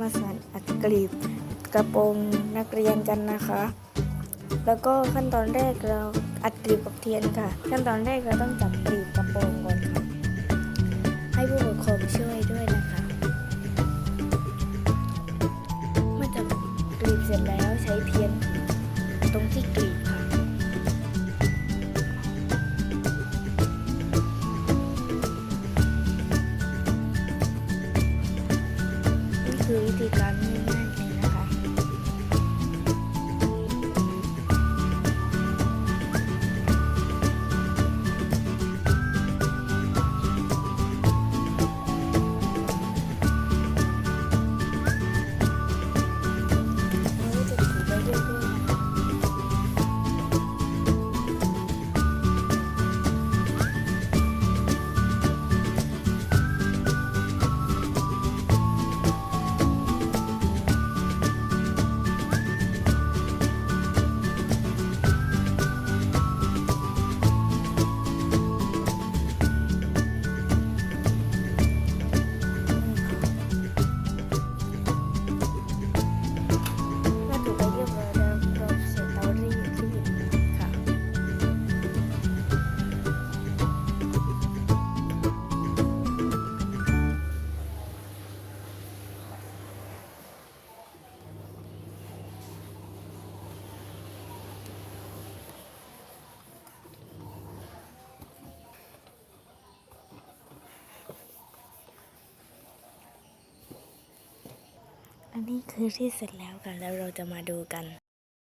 มาสานอัดกลีบกระโปรงนักเรียนกันนะคะ แล้วก็ขั้นตอนแรกเราอัดกลีบกับเทียนค่ะ ขั้นตอนแรกเราต้องจับกลีบกระโปรงก่อนค่ะให้ผู้ปกครองช่วยด้วยนะคะเมื่อจับกลีบเสร็จแล้วใช้เทียนตรงที่กลีบ ค่ะนี่คือวิธีการง่ายๆเลยน อันนี้คือที่เสร็จแล้วกันแล้วเราจะมาดูกัน